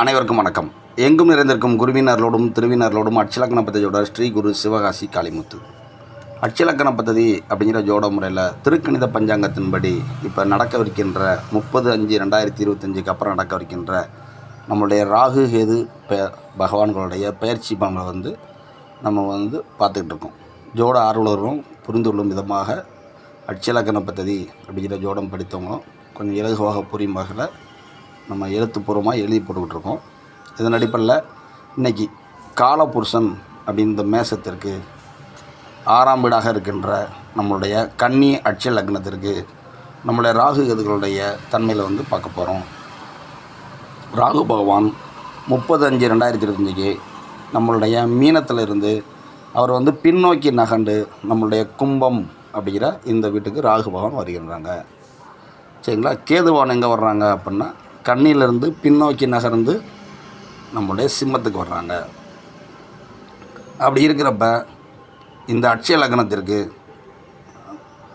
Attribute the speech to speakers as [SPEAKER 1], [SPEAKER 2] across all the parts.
[SPEAKER 1] அனைவருக்கும் வணக்கம். எங்கும் நிறைந்திருக்கும் குருவினர்களோடும் திருவினர்களோடும் அட்சலக்கண பத்ததியோட ஸ்ரீ குரு சிவகாசி காளிமுத்து. அட்சலக்கண பத்ததி அப்படிங்கிற ஜோட முறையில் திருக்கணித பஞ்சாங்கத்தின்படி இப்போ நடக்கவிருக்கின்ற முப்பது அஞ்சு ரெண்டாயிரத்தி இருபத்தஞ்சுக்கு அப்புறம் நடக்கவிருக்கின்ற நம்மளுடைய ராகு கேது பெ பகவான்களுடைய பயிற்சி பலன்களை வந்து நம்ம வந்து பார்த்துக்கிட்டு இருக்கோம். ஜோட ஆர்வலர்களும் புரிந்து கொள்ளும் விதமாக அட்சலக்கண பத்ததி அப்படிங்கிற ஜோடம் படித்தவங்களும் கொஞ்சம் இலகுவாக புரியும் வகையில் நம்ம எழுத்துப்பூர்வமாக எழுதி போட்டுக்கிட்டு இருக்கோம் இதன் அடிப்படையில் இன்றைக்கி காலபுருஷன் அப்படின்ற மேசத்திற்கு ஆறாம் வீடாக இருக்கின்ற நம்மளுடைய கன்னி அட்ச லக்னத்திற்கு நம்மளுடைய ராகு கதுகளுடைய தன்மையில் வந்து பார்க்க போகிறோம் ராகு பகவான் முப்பது அஞ்சு ரெண்டாயிரத்தி இருபத்தஞ்சிக்கு நம்மளுடைய மீனத்தில் இருந்து அவர் வந்து பின்னோக்கி நகண்டு நம்மளுடைய கும்பம் அப்படிங்கிற இந்த வீட்டுக்கு ராகு பகவான் வருகின்றாங்க. சரிங்களா? கேதுவான் எங்கே வர்றாங்க அப்படின்னா கண்ணிலிருந்து பின்னோக்கி நகர்ந்து நம்மளுடைய சிம்மத்துக்கு வர்றாங்க. அப்படி இருக்கிறப்ப இந்த அட்சய லக்னத்திற்கு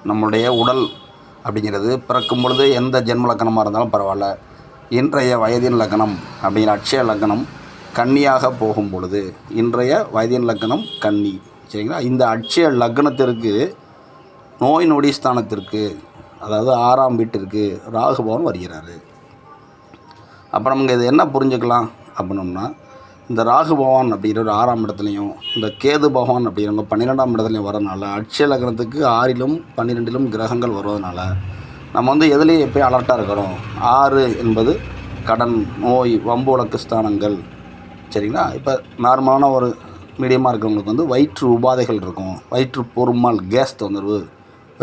[SPEAKER 1] நம்மளுடைய உடல் அப்படிங்கிறது பிறக்கும் பொழுது எந்த ஜென்ம லக்கணமாக இருந்தாலும் பரவாயில்ல. இன்றைய வயதின் லக்கணம் அப்படிங்கிற அட்சய லக்கணம் கன்னியாக போகும் பொழுது இன்றைய வயதின் லக்கணம் கன்னி. சரிங்களா? இந்த அட்சய லக்னத்திற்கு நோய் நொடி ஸ்தானத்திற்கு அதாவது ஆறாம் வீட்டிற்கு ராகுபவன் வருகிறார் வருகிறாரு. அப்போ நமக்கு இது என்ன புரிஞ்சுக்கலாம் அப்படின்னோம்னா இந்த ராகு பகவான் அப்படிங்கிற ஒரு ஆறாம் இடத்துலையும் இந்த கேது பகவான் அப்படிங்கிறவங்க பன்னிரெண்டாம் இடத்துலையும் வரனால அட்சய லக்னத்துக்கு ஆறிலும் பன்னிரெண்டிலும் கிரகங்கள் வருவதனால நம்ம வந்து எதுலேயும் எப்போயும் அலர்ட்டாக இருக்கணும். ஆறு என்பது கடன் நோய் வம்பு வழக்கு ஸ்தானங்கள். சரிங்களா? இப்போ நார்மலான ஒரு மீடியமாக இருக்கிறவங்களுக்கு வந்து வயிற்று உபாதைகள் இருக்கும். வயிற்று பொறுமால் கேஸ் தொந்தரவு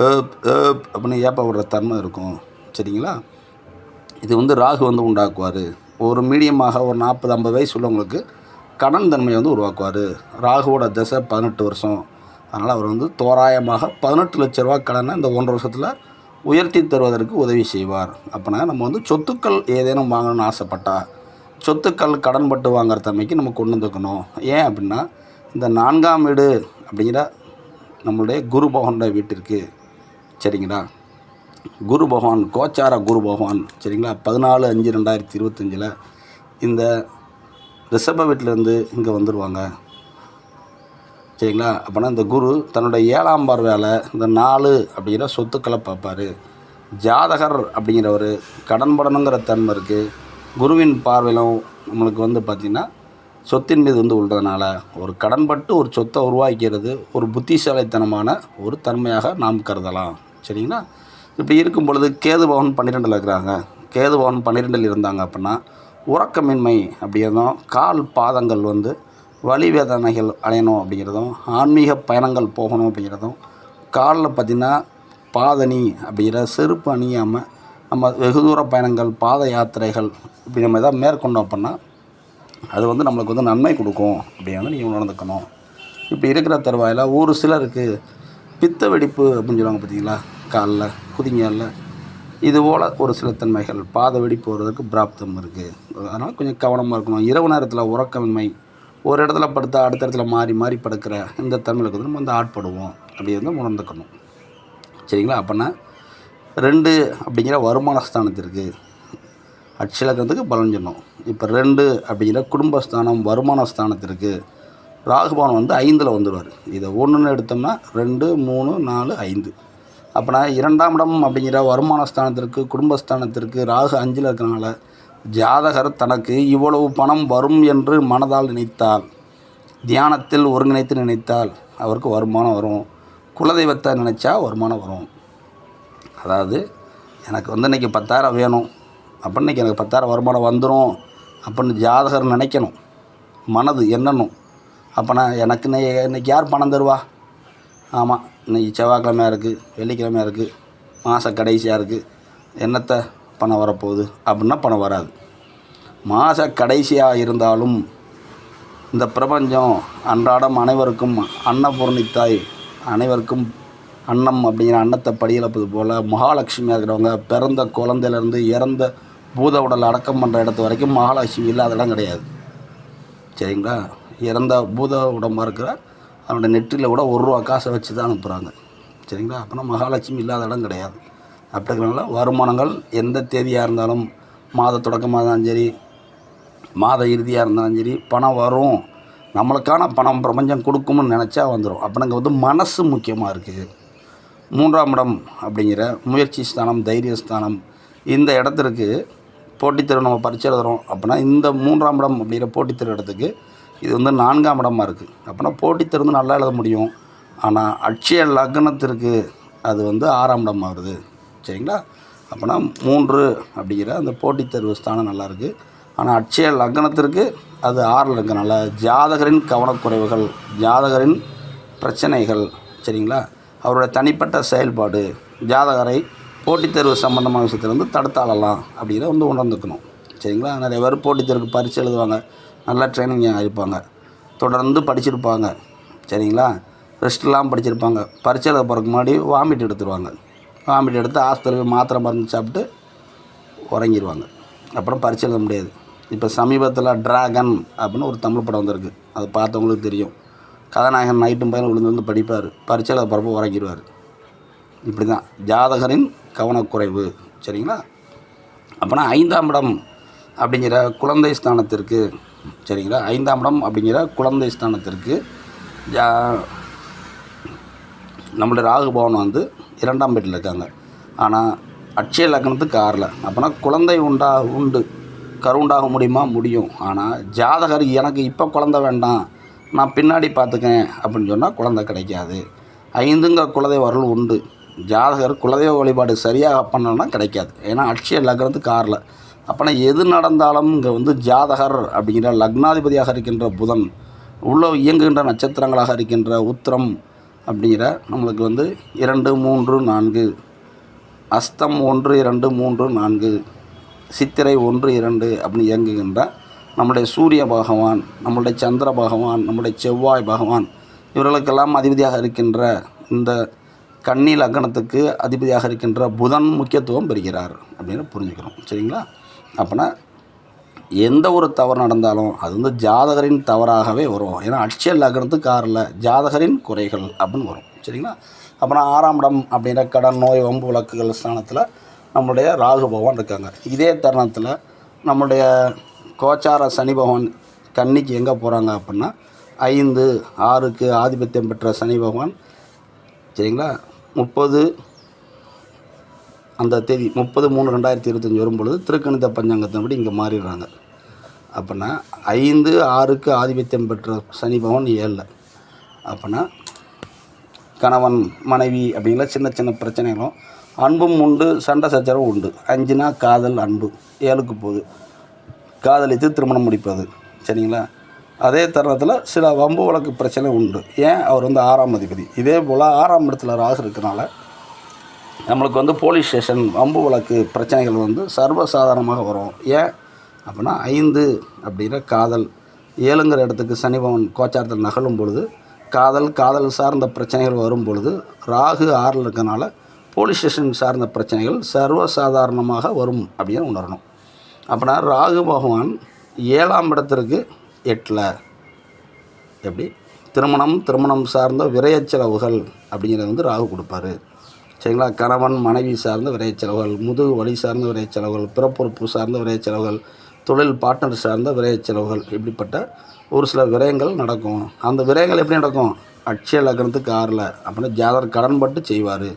[SPEAKER 1] ஏப் ஏப் அப்படின்னு ஏப்ப விடுற தன்மை இருக்கும். சரிங்களா? இது வந்து ராகு வந்து உண்டாக்குவார். ஒரு மீடியமாக ஒரு நாற்பது ஐம்பது வயசு உள்ளவங்களுக்கு கடன் தன்மையை வந்து உருவாக்குவார். ராகுவோட தசை பதினெட்டு வருஷம். அதனால் அவர் வந்து தோராயமாக பதினெட்டு லட்ச ரூபா கடனை இந்த ஒன்றரை வருஷத்தில் உயர்த்தி தருவதற்கு உதவி செய்வார். அப்படின்னா நம்ம வந்து சொத்துக்கள் ஏதேனும் வாங்கணும்னு ஆசைப்பட்டா சொத்துக்கள் கடன் பட்டு வாங்குற தன்மைக்கு நம்ம கொண்டு வந்துக்கணும். ஏன் அப்படின்னா இந்த நான்காம் வீடு அப்படிங்கிற நம்மளுடைய குரு பகவனுடைய வீட்டிற்கு. சரிங்களா? குரு பகவான் கோச்சார குரு பகவான் சரிங்களா? பதினாலு அஞ்சு ரெண்டாயிரத்தி இருபத்தஞ்சில் இந்த ரிஷப வீட்டிலேருந்து இங்கே வந்துடுவாங்க சரிங்களா? அப்போனா இந்த குரு தன்னுடைய ஏழாம் பார்வையால் இந்த நாலு அப்படிங்கிற சொத்துக்களை பார்ப்பார். ஜாதகர் அப்படிங்கிறவர் கடன் படணுங்கிற தன்மை இருக்குது குருவின் பார்வையிலும் நம்மளுக்கு வந்து பார்த்திங்கன்னா சொத்தின் மீது வந்து உள்ளதுனால ஒரு கடன்பட்டு ஒரு சொத்தை உருவாக்கிறது ஒரு புத்திசாலித்தனமான ஒரு தன்மையாக நாம் கருதலாம். சரிங்களா? இப்படி இருக்கும் பொழுது கேது பவன் பன்னிரெண்டில் இருக்கிறாங்க. கேது பவன் பன்னிரெண்டில் இருந்தாங்க அப்படின்னா உறக்கமின்மை அப்படிங்கிறதும் கால் பாதங்கள் வந்து வலி வேதனைகள் அடையணும் அப்படிங்கிறதும் ஆன்மீக பயணங்கள் போகணும் அப்படிங்கிறதும் காலில் பார்த்திங்கன்னா பாதணி அப்படிங்கிற செருப்பு அணியாமல் நம்ம வெகு தூர பயணங்கள் பாத யாத்திரைகள் இப்படி நம்ம எதாவது மேற்கொண்டோம் அப்படின்னா அது வந்து நம்மளுக்கு வந்து நன்மை கொடுக்கும் அப்படின்னு நீங்கள் உணர்ந்துக்கணும். இப்படி இருக்கிற தருவாயில் ஒரு சிலருக்கு பித்த வெடிப்பு அப்படின்னு சொல்லுவாங்க பார்த்தீங்களா? காலில் குதிங்காலில். இது போல் ஒரு சில தன்மைகள். பாதை வெடி போகிறதுக்கு பிராப்தம் இருக்குது அதனால் கொஞ்சம் கவனமாக இருக்கணும். இரவு நேரத்தில் உறக்கமின்மை ஒரு இடத்துல படுத்தா அடுத்த இடத்துல மாறி மாறி படுக்கிற இந்த தன்மைகளுக்கு வந்து நம்ம வந்து ஆட்படுவோம். அப்படி வந்து உணர்ந்துக்கணும். சரிங்களா? அப்போனா ரெண்டு அப்படிங்கிற வருமான ஸ்தானத்திற்கு அட்சலக்கத்துக்கு பலன் சொன்னோம். இப்போ ரெண்டு அப்படிங்கிற குடும்பஸ்தானம் வருமான ஸ்தானத்திற்கு ராகுபவன் வந்து ஐந்தில் வந்துடுவார் இதை ஒன்றுன்னு எடுத்தோம்னா ரெண்டு மூணு நாலு ஐந்து. அப்போனா இரண்டாம் இடம் அப்படிங்கிற வருமான ஸ்தானத்திற்கு குடும்பஸ்தானத்திற்கு ராகு அஞ்சில் இருக்கிறனால ஜாதகர் தனக்கு இவ்வளவு பணம் வரும் என்று மனதால் நினைத்தால் தியானத்தில் ஒருங்கிணைத்து நினைத்தால் அவருக்கு வருமானம் வரும். குலதெய்வத்தை நினச்சா வருமானம் வரும். அதாவது எனக்கு வந்து இன்றைக்கி பத்தாயிரம் வேணும். அப்படின்னு இன்றைக்கி எனக்கு பத்தாயிரம் வருமானம் வந்துடும் அப்படின்னு ஜாதகர் நினைக்கணும். மனது எண்ணணும். அப்போனா எனக்கு இன்னைக்கு யார் பணம் தருவா? ஆமாம் இன்றைக்கி செவ்வாய்க்கிழமையாக இருக்குது வெள்ளிக்கிழமையாக இருக்குது மாத கடைசியாக இருக்குது என்னத்தை பணம் வரப்போகுது அப்படின்னா பணம் வராது. மாத கடைசியாக இருந்தாலும் இந்த பிரபஞ்சம் அன்றாடம் அனைவருக்கும் அன்னபூர்ணித்தாய் அனைவருக்கும் அன்னம் அப்படிங்கிற அன்னத்தை படியிழப்பது போல் மகாலட்சுமியாக இருக்கிறவங்க பிறந்த குழந்தையிலேருந்து இறந்த பூத உடல் அடக்கம் பண்ணுற இடத்து வரைக்கும் மகாலட்சுமி இல்லாத இடம் கிடையாது. சரிங்களா? இறந்த பூத உடம்பாக இருக்கிற அவனோட நெற்றியில் கூட ஒரு ரூபா காசை வச்சு தான் அனுப்புகிறாங்க சரிங்களா? அப்போனா மகாலட்சுமி இல்லாத இடம் கிடையாது. அப்படி இருக்கிறனால வருமானங்கள் எந்த தேதியாக இருந்தாலும் மாத தொடக்கமாக இருந்தாலும் சரி மாத இறுதியாக இருந்தாலும் சரி பணம் வரும். நம்மளுக்கான பணம் பிரபஞ்சம் கொடுக்கும்னு நினச்சா வந்துடும் அப்போ நாங்கள் வந்து மனசு முக்கியமாக இருக்குது மூன்றாம் இடம் அப்படிங்கிற முயற்சி ஸ்தானம் தைரிய ஸ்தானம் இந்த இடத்திற்கு போட்டித்தேர்வு நம்ம பரிச்சை எழுதுகிறோம் அப்படின்னா இந்த மூன்றாம் இடம் அப்படிங்கிற போட்டித்தேர்வு இடத்துக்கு இது வந்து நான்காம் இடமாக இருக்குது அப்படின்னா போட்டித்தேர்வு வந்து நல்லா எழுத முடியும். ஆனால் அட்சய லக்னத்திற்கு அது வந்து ஆறாம் இடம் வருது. சரிங்களா? அப்போனா மூன்று அப்படிங்கிற அந்த போட்டித்தேர்வு ஸ்தானம் நல்லாயிருக்கு ஆனால் அட்சய லக்னத்திற்கு அது ஆறில் இருக்கனால ஜாதகரின் கவனக்குறைவுகள் ஜாதகரின் பிரச்சனைகள் சரிங்களா? அவருடைய தனிப்பட்ட செயல்பாடு ஜாதகரை போட்டித் தேர்வு சம்மந்தமான விஷயத்துலேருந்து தடுத்தாளலாம் அப்படிங்கிற வந்து உணர்ந்துக்கணும். சரிங்களா? நிறைய பேர் போட்டித் தேர்வுக்கு பரிசு எழுதுவாங்க. நல்லா ட்ரைனிங் ஆகிருப்பாங்க தொடர்ந்து படிச்சிருப்பாங்க. சரிங்களா? ரெஸ்ட்லாம் படிச்சிருப்பாங்க. பரிச்சையில் எழுத போகிறதுக்கு முன்னாடி வாமிட் எடுத்துருவாங்க. வாமிட் எடுத்து ஹாஸ்பிட்டலுக்கு மாத்திரை மருந்து சாப்பிட்டு உறங்கிடுவாங்க அப்புறம் பரிசு எழுத முடியாது. இப்போ சமீபத்தில் டிராகன் அப்படின்னு ஒரு தமிழ் படம் வந்திருக்கு. அது பார்த்தவங்களுக்கு தெரியும். கதாநாயகன் நைட்டும் பையன் விழுந்து வந்து படிப்பார். பரிசு எழுத போகிறப்ப உறங்கிடுவார் இப்படி தான் ஜாதகரின் கவனக்குறைவு. சரிங்களா? அப்போனா ஐந்தாம் இடம் அப்படிங்கிற குழந்தை ஸ்தானத்திற்கு சரிங்களா? ஐந்தாம் இடம் அப்படிங்கிற குழந்தை ஸ்தானத்திற்கு ஜா நம்மளுடைய ராகு பவன் வந்து இரண்டாம் வீட்டில் இருக்காங்க. ஆனால் அட்சய லக்னத்துக்கு ஆறில். அப்போனா குழந்தை உண்டா உண்டு. கருண்டாக முடியுமா? முடியும். ஆனால் ஜாதகர் எனக்கு இப்போ குழந்தை வேண்டாம். நான் பின்னாடி பார்த்துக்கேன் அப்படின்னு சொன்னால் குழந்தை கிடைக்காது. ஐந்துங்கிற குலதெய்வ அருள் உண்டு. ஜாதகர் குலதெய்வ வழிபாடு சரியாக பண்ணலன்னா கிடைக்காது. ஏன்னா அட்சய லக்னத்துக்கு ஆறில். அப்போனா எது நடந்தாலும் இங்கே வந்து ஜாதகர் அப்படிங்கிற லக்னாதிபதியாக இருக்கின்ற புதன் உள்ள இயங்குகின்ற நட்சத்திரங்களாக இருக்கின்ற உத்திரம் அப்படிங்கிற நம்மளுக்கு வந்து இரண்டு மூன்று நான்கு. அஸ்தம் ஒன்று இரண்டு மூன்று நான்கு. சித்திரை ஒன்று இரண்டு அப்படின்னு இயங்குகின்ற நம்முடைய சூரிய பகவான் நம்முடைய சந்திர பகவான் நம்முடைய செவ்வாய் பகவான் இவர்களுக்கெல்லாம் அதிபதியாக இருக்கின்ற இந்த கன்னி லக்னத்துக்கு அதிபதியாக இருக்கின்ற புதன் முக்கியத்துவம் பெறுகிறார் அப்படின்னு புரிஞ்சுக்கிறோம். சரிங்களா? அப்போனா எந்த ஒரு தவறு நடந்தாலும் அது வந்து ஜாதகரின் தவறாகவே வரும். ஏன்னா அட்சியல் லக்னத்துக்கு ஆறில் ஜாதகரின் குறைகள் அப்படின்னு வரும். சரிங்களா? அப்புறம் ஆறாம் இடம் அப்படின்ற கடன் நோய் வம்பு விளக்குகள் ஸ்தானத்தில் நம்மளுடைய ராகு பகவான் இருக்காங்க. இதே தருணத்தில் நம்மளுடைய கோச்சார சனி பகவான் கன்னிக்கு எங்கே போகிறாங்க அப்படின்னா ஐந்து ஆறுக்கு ஆதிபத்தியம் பெற்ற சனி பகவான் சரிங்களா? முப்பது அந்த தேதி முப்பது மூணு ரெண்டாயிரத்தி இருபத்தஞ்சி வரும்பொழுது திருக்கணித பஞ்சாங்கத்தின்படி இங்கே மாறிடுறாங்க. அப்படின்னா ஐந்து ஆறுக்கு ஆதிபத்தியம் பெற்ற சனி பகவான் ஏழில் அப்படின்னா கணவன் மனைவி அப்படிங்கிற சின்ன சின்ன பிரச்சனைகளும் அன்பும் உண்டு சண்டை சச்சரவும் உண்டு. அஞ்சுனா காதல் அன்பு ஏழுக்கு போகுது. காதலித்து திருமணம் முடிப்பது சரிங்களா? அதே தருணத்தில் சில வம்பு வழக்கு பிரச்சனை உண்டு. ஏன்? அவர் வந்து ஆறாம் அதிபதி. இதே போல் ஆறாம் இடத்துல ராசு இருக்கிறனால நம்மளுக்கு வந்து போலீஸ் ஸ்டேஷன் வம்பு வழக்கு பிரச்சனைகள் வந்து சர்வசாதாரணமாக வரும். ஏன் அப்படின்னா ஐந்து அப்படிங்கிற காதல் ஏழுங்கிற இடத்துக்கு சனிபவன் கோச்சாரத்தில் நகலும் பொழுது காதல் காதல் சார்ந்த பிரச்சனைகள் வரும் பொழுது ராகு ஆறில் இருக்கனால போலீஸ் ஸ்டேஷன் சார்ந்த பிரச்சனைகள் சர்வசாதாரணமாக வரும் அப்படின்னு உணரணும். அப்படின்னா ராகு பகவான் ஏழாம் இடத்திற்கு எட்டில். எப்படி? திருமணம் திருமணம் சார்ந்த விரயச் செலவுகள் அப்படிங்கிறத வந்து ராகு கொடுப்பாரு. சரிங்களா? கணவன் மனைவி சார்ந்த விரையச் செலவுகள் முதுகு வலி சார்ந்த விரையச் செலவுகள் பிறப்புறுப்பு சார்ந்த விரையச் செலவுகள் தொழில் பார்ட்னர் சார்ந்த விரையச் செலவுகள் இப்படிப்பட்ட ஒரு சில விரயங்கள் நடக்கும். அந்த விரயங்கள் எப்படி நடக்கும்? அட்சய லக்னத்துக்கு ஆறில் அப்படின்னா ஜாதகர் கடன்பட்டு செய்வார்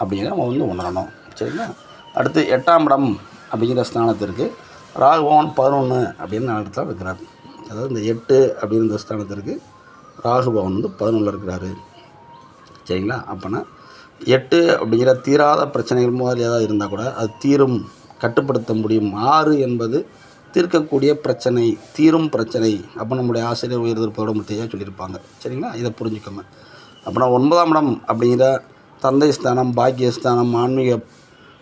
[SPEAKER 1] அப்படிங்கிற நம்ம வந்து உணரணும். சரிங்களா? அடுத்து எட்டாம் இடம் அப்படிங்கிற ஸ்தானத்திற்கு ராகுபவன் பதினொன்று அப்படின்னு இடத்துல இருக்கிறார். அதாவது இந்த எட்டு அப்படிங்கிற ஸ்தானத்திற்கு ராகுபவன் வந்து பதினொன்றில் இருக்கிறாரு. சரிங்களா? அப்போனா எட்டு அப்படிங்கிற தீராத பிரச்சனைகள் முதல் ஏதாவது இருந்தால் கூட அது தீரும் கட்டுப்படுத்த முடியும். ஆறு என்பது தீர்க்கக்கூடிய பிரச்சனை தீரும் பிரச்சனை அப்போ நம்முடைய ஆசிரியர் உயர்ந்திருப்பதோட முத்தையாக சொல்லியிருப்பாங்க. சரிங்களா? இதை புரிஞ்சுக்கோங்க. அப்புறம் ஒன்பதாம் இடம் அப்படிங்கிற தந்தை ஸ்தானம் பாக்கியஸ்தானம் ஆன்மீக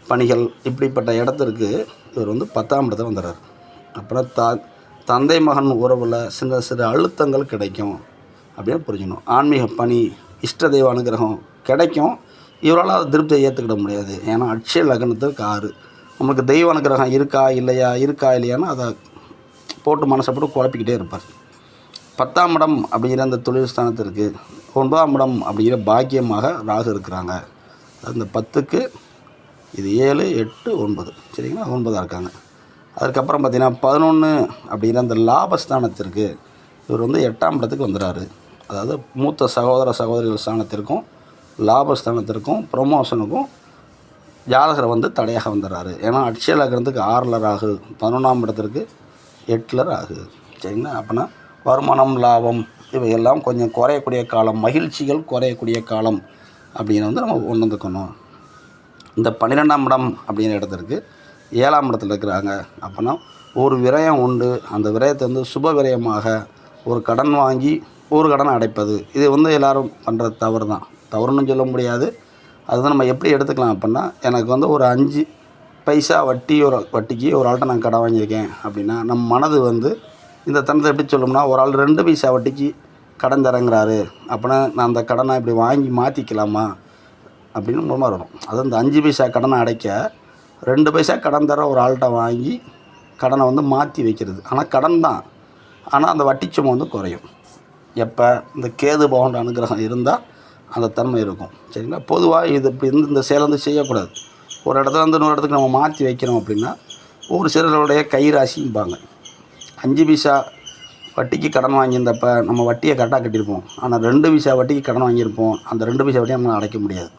[SPEAKER 1] பணிகள் இப்படிப்பட்ட இடத்திற்கு இவர் வந்து பத்தாம் இடத்துல வந்துடுறார் அப்புறம் த தந்தை மகன் உறவில் சின்ன சிறு அழுத்தங்கள் கிடைக்கும். அப்படின்னு புரிஞ்சுக்கணும். ஆன்மீக பணி இஷ்ட தெய்வ அனுகிரகம் கிடைக்கும். இவரால் அதை திருப்தியை ஏற்றுக்கிட முடியாது. ஏன்னா அட்சய லக்னத்திற்கு ஆறு நமக்கு தெய்வ அனுகிரகம் இருக்கா இல்லையா இருக்கா இல்லையான்னு அதை போட்டு மனசை போட்டு குழப்பிக்கிட்டே இருப்பார். பத்தாம் இடம் அப்படிங்கிற அந்த தொழில் ஸ்தானத்திற்கு ஒன்பதாம் இடம் அப்படிங்கிற பாக்கியமாக ராகு இருக்கிறாங்க. அந்த பத்துக்கு இது ஏழு எட்டு ஒன்பது. சரிங்களா? ஒன்பதாக இருக்காங்க. அதுக்கப்புறம் பார்த்திங்கன்னா பதினொன்று அப்படிங்கிற அந்த லாபஸ்தானத்திற்கு இவர் வந்து எட்டாம் இடத்துக்கு வந்துடுறாரு அதாவது மூத்த சகோதர சகோதரிகள் ஸ்தானத்திற்கும் லாபஸ்தானத்திற்கும் ப்ரொமோஷனுக்கும் ஜாதகர் வந்து தடையாக வந்துடுறாரு. ஏன்னா அட்சய லக்னத்துக்கு ஆறில் ராகு பதினொன்றாம் இடத்திற்கு எட்டில் ராகு. சரிங்களா? அப்படின்னா வருமானம் லாபம் இவையெல்லாம் கொஞ்சம் குறையக்கூடிய காலம் மகிழ்ச்சிகள் குறையக்கூடிய காலம் அப்படின்னு வந்து நம்ம உணர்ந்துக்கணும். இந்த பன்னிரெண்டாம் இடம் அப்படிங்கிற இடத்திற்கு ஏழாம் இடத்துல இருக்கிறாங்க. அப்போனா ஒரு விரயம் உண்டு. அந்த விரயத்தை வந்து சுப விரயமாக ஒரு கடன் வாங்கி ஒரு கடனை அடைப்பது. இது வந்து எல்லாரும் பண்ணுற தவறு தான் தவறுன்னு சொல்ல முடியாது. அதுதான் நம்ம எப்படி எடுத்துக்கலாம் அப்படின்னா எனக்கு வந்து ஒரு அஞ்சு பைசா வட்டி ஒரு வட்டிக்கு ஒரு ஆள்கிட்ட நான் கடன் வாங்கியிருக்கேன் அப்படின்னா நம்ம மனது வந்து இந்த தனத்தை எப்படி சொல்லும்னா ஒரு ஆள் ரெண்டு பைசா வட்டிக்கு கடன் தரங்கிறாரு அப்படின்னா நான் அந்த கடனை இப்படி வாங்கி மாற்றிக்கலாமா அப்படின்னு மூலமாக வரும். அது இந்த அஞ்சு பைசா கடனை அடைக்க ரெண்டு பைசா கடன் தர ஒரு ஆள்கிட்ட வாங்கி கடனை வந்து மாற்றி வைக்கிறது. ஆனால் கடன் தான். ஆனால் அந்த வட்டி சுமை வந்து குறையும். எப்போ? இந்த கேது பவுண்ட் அனுகிரகம் இருந்தால் அந்த தன்மை இருக்கும். சரிங்களா? பொதுவாக இது இப்படி இருந்து இந்த சேலை வந்து செய்யக்கூடாது. ஒரு இடத்துல இருந்து இன்னொரு இடத்துக்கு நம்ம மாற்றி வைக்கிறோம் அப்படின்னா ஒரு சிலருடைய கைராசிம்பாங்க. அஞ்சு பைசா வட்டிக்கு கடன் வாங்கியிருந்தப்ப நம்ம வட்டியை கரெக்டாக கட்டியிருப்போம். ஆனால் ரெண்டு பைசா வட்டிக்கு கடன் வாங்கியிருப்போம். அந்த ரெண்டு பைசா வட்டியை நம்ம அடைக்க முடியாது.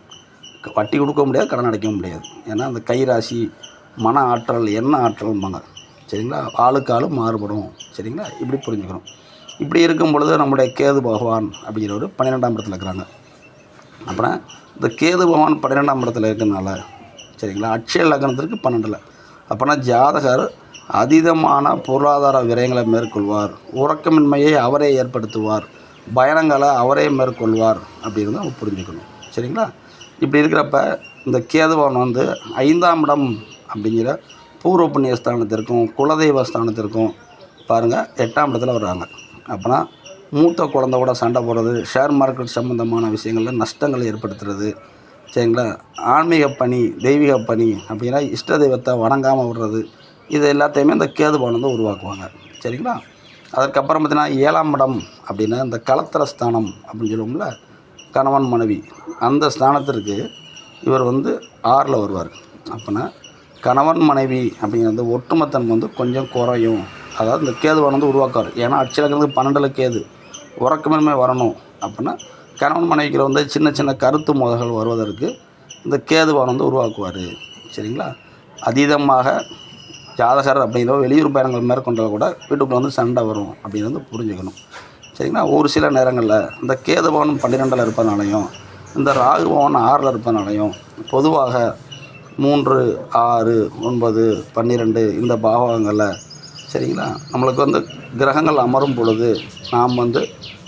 [SPEAKER 1] வட்டி கொடுக்க முடியாது கடன் அடைக்க முடியாது. ஏன்னா அந்த கைராசி மன ஆற்றல் என்ன ஆற்றல்பாங்க சரிங்களா? ஆளுக்கு ஆளும் மாறுபடும். சரிங்களா? இப்படி புரிஞ்சுக்கணும். இப்படி இருக்கும் பொழுது நம்முடைய கேது பகவான் அப்படிங்கிறவர் பன்னிரெண்டாம் இடத்துல இருக்கிறாங்க. அப்புறம் இந்த கேது பகவான் பன்னிரெண்டாம் இடத்துல இருக்கிறனால சரிங்களா? அட்சய லக்னத்திற்கு பன்னெண்டில். அப்போனா ஜாதகர் அதீதமான பொருளாதார விரயங்களை மேற்கொள்வார். உறக்கமின்மையை அவரே ஏற்படுத்துவார். பயணங்களை அவரே மேற்கொள்வார் அப்படின்னு நம்ம புரிஞ்சுக்கணும். சரிங்களா? இப்படி இருக்கிறப்ப இந்த கேதுபவன் வந்து ஐந்தாம் இடம் அப்படிங்கிற பூர்வ புண்ணிய ஸ்தானத்திற்கும் குலதெய்வ ஸ்தானத்திற்கும் பாருங்கள் எட்டாம் இடத்துல வர்றாங்க. அப்போனா மூத்த குழந்தை கூட சண்டை போடுறது ஷேர் மார்க்கெட் சம்மந்தமான விஷயங்களில் நஷ்டங்களை ஏற்படுத்துறது. சரிங்களா? ஆன்மீக பணி தெய்வீக பணி அப்படின்னா இஷ்ட தெய்வத்தை வணங்காமல் விடுறது. இது எல்லாத்தையுமே இந்த கேதுபான் வந்து உருவாக்குவாங்க. சரிங்களா? அதற்கப்புறம் பார்த்தீங்கன்னா ஏழாம் இடம் அப்படின்னா இந்த கலத்திர ஸ்தானம் அப்படின்னு சொல்லுவோம்ல கணவன் மனைவி. அந்த ஸ்தானத்திற்கு இவர் வந்து ஆறில் வருவார். அப்போனா கணவன் மனைவி அப்படிங்கிறது ஒட்டுமொத்தம் வந்து கொஞ்சம் குறையும். அதாவது இந்த கேதுவான் வந்து உருவாக்குவார். ஏன்னா அச்சலக்கிறதுக்கு பன்னெண்டில் கேது. உறக்கமின்மை வரணும் அப்படின்னா கணவன் மனைவிக்கு வந்து சின்ன சின்ன கருத்து மோதல்கள் வருவதற்கு இந்த கேதுவான் வந்து உருவாக்குவார். சரிங்களா? அதீதமாக ஜாதகர் அப்படிங்கிற வெளியூர் பயணங்கள் மேற்கொண்டால் கூட வீட்டுக்குள்ளே வந்து சண்டை வரும் அப்படின்னு வந்து புரிஞ்சுக்கணும். சரிங்களா? ஒரு சில நேரங்களில் இந்த கேதுபவன் பன்னிரெண்டில் இருப்பதனாலையும் இந்த ராகுபவன் ஆறில் இருப்பதனாலையும் பொதுவாக மூன்று ஆறு ஒன்பது பன்னிரெண்டு இந்த பாவங்களில் சரிங்களா? நம்மளுக்கு வந்து கிரகங்கள் அமரும் பொழுது நாம் வந்து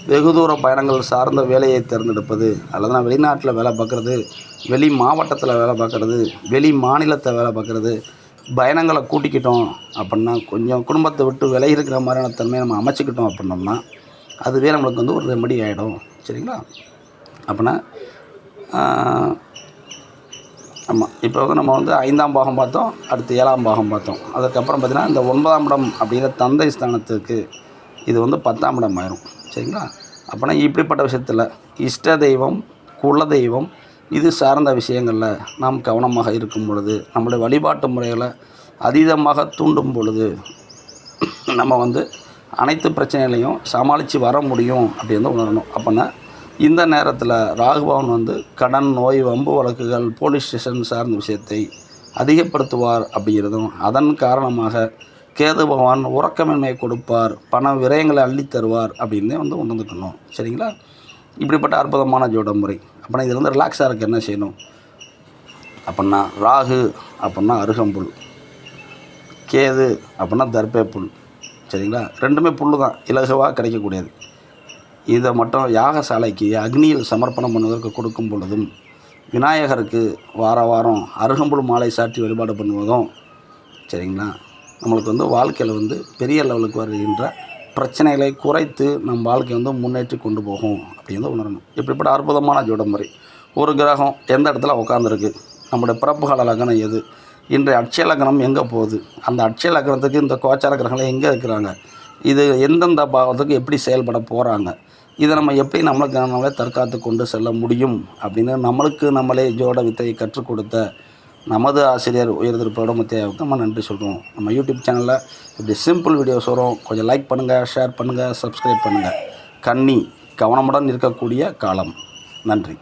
[SPEAKER 1] வெகு தூர பயணங்கள் சார்ந்த வேலையை தேர்ந்தெடுப்பது அல்லது நான் வெளிநாட்டில் வேலை பார்க்குறது வெளி மாவட்டத்தில் வேலை பார்க்குறது வெளி மாநிலத்தை வேலை பார்க்குறது பயணங்களை கூட்டிக்கிட்டோம் அப்படின்னா கொஞ்சம் குடும்பத்தை விட்டு விலகி இருக்கிற மாதிரியான தன்மையை நம்ம அமைச்சிக்கிட்டோம் அப்படின்னோம்னா அதுவே நம்மளுக்கு வந்து ஒரு ரெமடி ஆகிடும் சரிங்களா? அப்படின்னா ஆமாம் இப்போ வந்து நம்ம வந்து ஐந்தாம் பாகம் பார்த்தோம் அடுத்து ஏழாம் பாகம் பார்த்தோம். அதுக்கப்புறம் பார்த்திங்கன்னா இந்த ஒன்பதாம் இடம் அப்படிங்கிற தந்தை ஸ்தானத்துக்கு இது வந்து பத்தாம் இடம் ஆயிரும். சரிங்களா? அப்போனா இப்படிப்பட்ட விஷயத்தில் இஷ்ட தெய்வம் குல தெய்வம் இது சார்ந்த விஷயங்களில் நாம் கவனமாக இருக்கும் பொழுது நம்முடைய வழிபாட்டு முறைகளை அதீதமாக தூண்டும் பொழுது நம்ம வந்து அனைத்து பிரச்சனைகளையும் சமாளித்து வர முடியும் அப்படின்னு உணரணும். அப்போனா இந்த நேரத்தில் ராகுபவன் வந்து கடன் நோய் வம்பு வழக்குகள் போலீஸ் ஸ்டேஷன் சார்ந்த விஷயத்தை அதிகப்படுத்துவார் அப்படிங்கிறதும் அதன் காரணமாக கேது பகவான் உறக்கமின்மையை கொடுப்பார் பண விரயங்களை அள்ளித் தருவார் அப்படின்னு வந்து உணர்ந்துக்கணும். சரிங்களா? இப்படிப்பட்ட அற்புதமான ஜோட முறை. அப்படின்னா இதுலேருந்து வந்து ரிலாக்ஸாக இருக்க என்ன செய்யணும்? அப்படின்னா ராகு அப்படின்னா அருகம்புல் கேது அப்படின்னா தர்பே புல் சரிங்களா? ரெண்டுமே புல் தான் இலகுவாக கிடைக்கக்கூடியது. இதை மட்டும் யாகசாலைக்கு அக்னியில் சமர்ப்பணம் பண்ணுவதற்கு கொடுக்கும் பொழுதும் விநாயகருக்கு வார வாரம் அருகம்புல் மாலை சாற்றி வழிபாடு பண்ணுவதும் சரிங்களா? நம்மளுக்கு வந்து வாழ்க்கையில் வந்து பெரிய லெவலுக்கு வருகின்ற பிரச்சனைகளை குறைத்து நம் வாழ்க்கையை வந்து முன்னேற்றி கொண்டு போகும் அப்படின்னு உணரணும். இப்படிப்பட்ட அற்புதமான ஜோடமுறை ஒரு கிரகம் எந்த இடத்துல உட்காந்துருக்கு நம்முடைய பிறப்பு கால லக்னம் எது? இன்றைய அட்சய லக்னம் எங்கே போகுது? அந்த அட்சய லக்னத்துக்கு இந்த கோச்சார கிரகங்கள் எங்கே இருக்கிறாங்க? இது எந்தெந்த பாவத்துக்கு எப்படி செயல்பட போகிறாங்க இதை நம்ம எப்படி நம்மளுக்கு நம்மளே தற்காத்து கொண்டு செல்ல முடியும் அப்படின்னு நம்மளுக்கு நம்மளே ஜோட வித்தையை கற்றுக் கொடுத்த நமது ஆசிரியர் உயர்திருப்போட முத்தையாவுக்கு நம்ம நன்றி சொல்கிறோம் நம்ம யூடியூப் சேனலில் இப்படி சிம்பிள் வீடியோஸ் வரும். கொஞ்சம் லைக் பண்ணுங்கள் ஷேர் பண்ணுங்கள் சப்ஸ்கிரைப் பண்ணுங்கள் கண்ணி கவனமுடன் இருக்கக்கூடிய காலம். நன்றி.